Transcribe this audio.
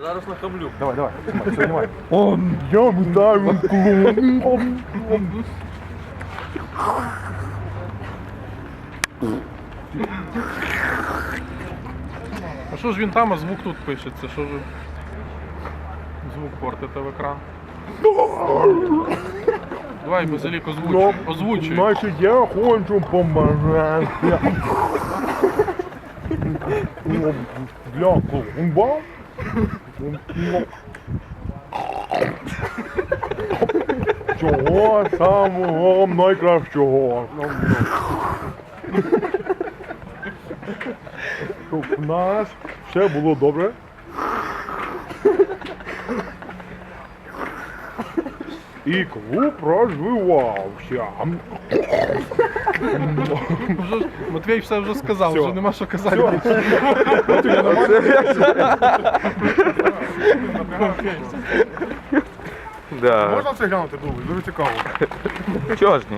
Зараз нахамлю. Давай, давай, снимай, все, снимай. Он, я витаю клон. А що ж він там, а звук тут пишеться? Що ж ви звук портите в екран? Давай, Базилік, озвучуй. Озвучуй. Значить, я хочу помагати. Для клумба. Чого самого найкращого? Щоб в нас все було добре. І клуб розвивався. Вже ж- Матвій все вже сказав, Всьо. вже нема що казати. Да. Можна це глянути, дуже цікаво. Чого ж ні?